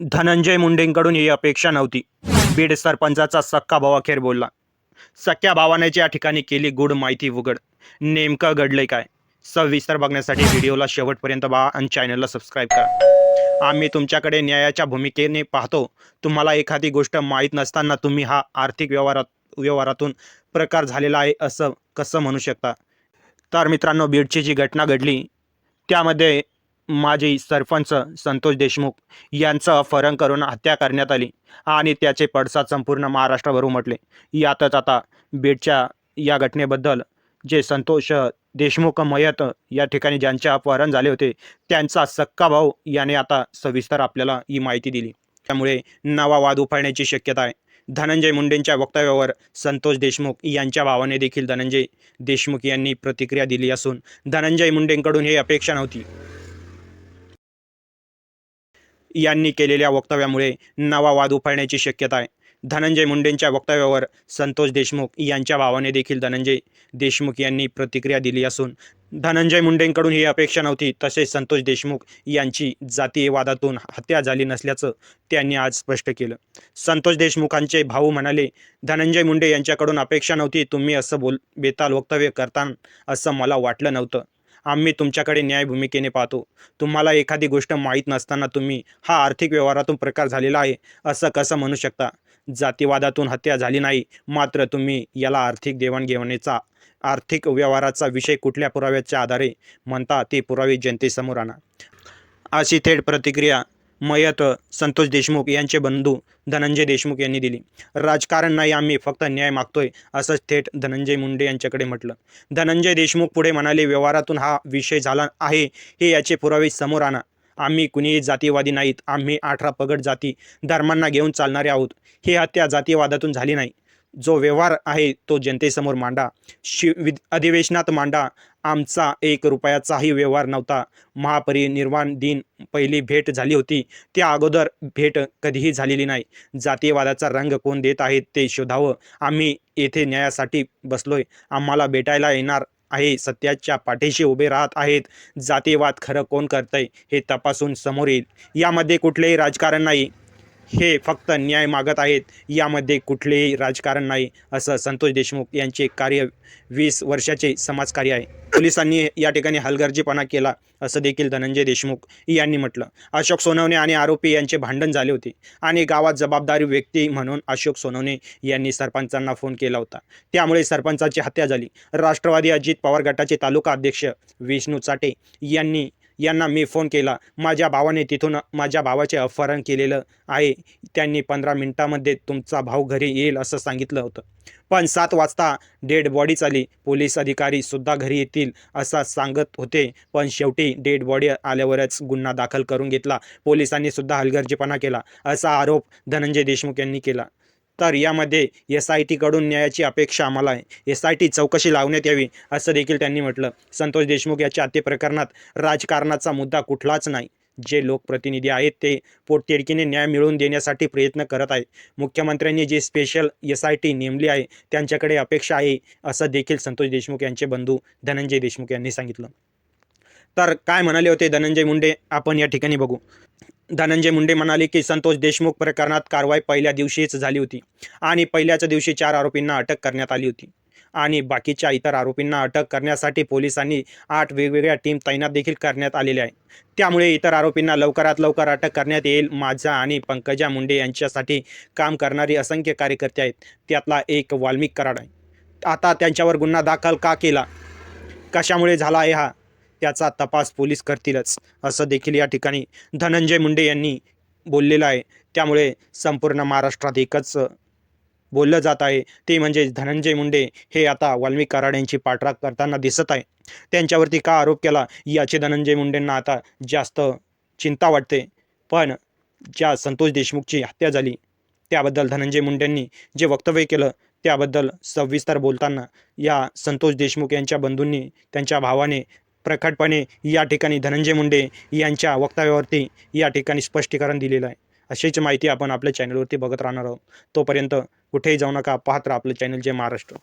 धनंजय मुंडेंकडून ही अपेक्षा नव्हती. बीड सरपंचाचा सक्का भावाखेर अखेर बोलला. सख्या भावानेच या ठिकाणी केली गुड माहिती उघड. नेमकं घडलंय काय? सविस्तर बघण्यासाठी व्हिडिओला शेवटपर्यंत पहा आणि चॅनलला सबस्क्राईब करा. आम्ही तुमच्याकडे न्यायाच्या भूमिकेने पाहतो. तुम्हाला एखादी गोष्ट माहीत नसताना तुम्ही हा आर्थिक व्यवहारात व्यवहारातून प्रकार झालेला आहे असं कसं म्हणू शकता? तर मित्रांनो बीडची जी घटना घडली त्यामध्ये माजी सरपंच संतोष देशमुख यांचं अपहरण करून हत्या करण्यात आली आणि त्याचे पडसाद संपूर्ण महाराष्ट्रभर उमटले. यातच आता बीडच्या या घटनेबद्दल जे संतोष देशमुख मयत या ठिकाणी ज्यांचे अपहरण झाले होते त्यांचा सक्का भाऊ याने आता सविस्तर आपल्याला ही माहिती दिली. त्यामुळे नवा वाद उफाळण्याची शक्यता आहे. धनंजय मुंडेंच्या वक्तव्यावर संतोष देशमुख यांच्या भावाने देखील धनंजय देशमुख यांनी प्रतिक्रिया दिली असून धनंजय मुंडेंकडून ही अपेक्षा नव्हती. यांनी केलेल्या वक्तव्यामुळे नवा वाद उफाळण्याची शक्यता आहे. धनंजय मुंडेंच्या वक्तव्यावर संतोष देशमुख यांच्या भावाने देखील धनंजय देशमुख यांनी प्रतिक्रिया दिली असून धनंजय मुंडेंकडून ही अपेक्षा नव्हती तसेच संतोष देशमुख यांची जातीय वादातून हत्या झाली नसल्याचं त्यांनी आज स्पष्ट केलं. संतोष देशमुखांचे भाऊ म्हणाले धनंजय मुंडे यांच्याकडून अपेक्षा नव्हती तुम्ही असं बोल बेताल वक्तव्य करता असं मला वाटलं नव्हतं. आम्ही तुमच्याकडे न्याय भूमिकेने पाहतो. तुम्हाला एखादी गोष्ट माहीत नसताना तुम्ही हा आर्थिक व्यवहारातून प्रकार झालेला आहे असं कसं म्हणू शकता? जातीवादातून हत्या झाली नाही मात्र तुम्ही याला आर्थिक देवाणघेवाणीचा आर्थिक व्यवहाराचा विषय कुठल्या पुराव्याच्या आधारे म्हणता ते पुरावे जनतेसमोर आणा. अशी थेट प्रतिक्रिया मयत संतोष देशमुख यांचे बंधू धनंजय देशमुख यांनी दिली. राजकारण नाही आम्ही फक्त न्याय मागतोय असंच थेट धनंजय मुंडे यांच्याकडे म्हटलं. धनंजय देशमुख पुढे म्हणाले व्यवहारातून हा विषय झाला आहे हे याचे पुरावे समोर आणा. आम्ही कुणीही जातीवादी नाहीत आम्ही अठरा पगड जाती धर्मांना घेऊन चालणारे आहोत. ही हत्या जातीवादातून झाली नाही. जो व्यवहार आहे तो जनतेसमोर मांडा. शि विध अधिवेशनात मांडा. आमचा एक रुपयाचाही व्यवहार नव्हता. महापरिनिर्वाण दिन पहिली भेट झाली होती. त्या अगोदर भेट कधीही झालेली नाही. जातीयवादाचा रंग कोण देत आहेत ते शोधावं. आम्ही येथे न्यायासाठी बसलोय. आम्हाला भेटायला येणार आहे. सत्याच्या पाठीशी उभे राहत आहेत. जातीयवाद खरं कोण करतंय हे तपासून समोर येईल. यामध्ये कुठलेही राजकारण नाही. हे फक्त न्याय मागत आहेत यामध्ये कुठलेही राजकारण नाही असं संतोष देशमुख यांचे कार्य वीस वर्षाचे समाजकार्य आहे. पोलिसांनी या ठिकाणी हलगर्जीपणा केला असं देखील धनंजय देशमुख यांनी म्हटलं. अशोक सोनवणे आणि आरोपी यांचे भांडण झाले होते आणि गावात जबाबदारी व्यक्ती म्हणून अशोक सोनवणे यांनी सरपंचांना फोन केला होता. त्यामुळे सरपंचाची हत्या झाली. राष्ट्रवादी अजित पवार गटाचे तालुका अध्यक्ष विष्णू चाटे यांनी यांना मी फोन केला. माझ्या भावाने तिथून माझ्या भावाचे अपहरण केलेलं आहे. त्यांनी पंधरा मिनिटामध्ये तुमचा भाऊ घरी येईल असं सांगितलं होतं. पण सात वाजता डेड बॉडी आली. पोलीस अधिकारी सुद्धा घरी येतील असं सांगत होते. पण शेवटी डेड बॉडी आल्यावरच गुन्हा दाखल करून घेतला. पोलिसांनी सुद्धा हलगर्जीपणा केला. असा आरोप धनंजय देशमुख यांनी केला. तर यामध्ये एस आय टीकडून न्यायाची अपेक्षा आम्हाला आहे. एस आय टी चौकशी लावण्यात यावी असं देखील त्यांनी म्हटलं. संतोष देशमुख याच्या हत्ये प्रकरणात राजकारणाचा मुद्दा कुठलाच नाही. जे लोकप्रतिनिधी आहेत ते पोटतिडकीने न्याय मिळवून देण्यासाठी प्रयत्न करत आहेत. मुख्यमंत्र्यांनी जी स्पेशल एस आय टी नेमली आहे त्यांच्याकडे अपेक्षा आहे असं देखील संतोष देशमुख यांचे बंधू धनंजय देशमुख यांनी सांगितलं. तर काय म्हणाले होते धनंजय मुंडे? आपण या ठिकाणी बघू. धनंजय मुंडे म्हणाले की संतोष देशमुख प्रकरणात कारवाई पहिल्या दिवशीच झाली होती आणि पहिल्याच दिवशी चार आरोपींना अटक करण्यात आली होती. आणि बाकीच्या इतर आरोपींना अटक करण्यासाठी पोलिसांनी आठ वेगवेगळ्या टीम तैनात देखील करण्यात आलेल्या आहे त्यामुळे इतर आरोपींना लवकरात लवकर अटक करण्यात येईल. माझा आणि पंकजा मुंडे यांच्यासाठी काम करणारी असंख्य कार्यकर्ते आहेत. त्यातला एक वाल्मिक कराड आहे. आता त्यांच्यावर गुन्हा दाखल का केला? कशामुळे झाला आहे हा? त्याचा तपास पोलीस करतीलच असं देखील या ठिकाणी धनंजय मुंडे यांनी बोललेलं आहे. त्यामुळे संपूर्ण महाराष्ट्रात एकच बोललं जात आहे ते म्हणजे धनंजय मुंडे हे आता वाल्मिक कराड यांची पाठराख करताना दिसत आहे. त्यांच्यावरती का आरोप केला याचे धनंजय मुंडेंना आता जास्त चिंता वाटते. पण ज्या संतोष देशमुखची हत्या झाली त्याबद्दल धनंजय मुंडेंनी जे वक्तव्य केलं त्याबद्दल सविस्तर बोलताना या संतोष देशमुख यांच्या बंधूंनी त्यांच्या भावाने प्रखटपणे या ठिकाणी धनंजय मुंडे यांच्या वक्तव्यावरती या ठिकाणी स्पष्टीकरण दिलेलं आहे. अशीच माहिती आपण आपल्या चॅनलवरती बघत राहणार आहोत. तोपर्यंत कुठेही जाऊ नका पाहत राहा आपलं चॅनल जय महाराष्ट्र.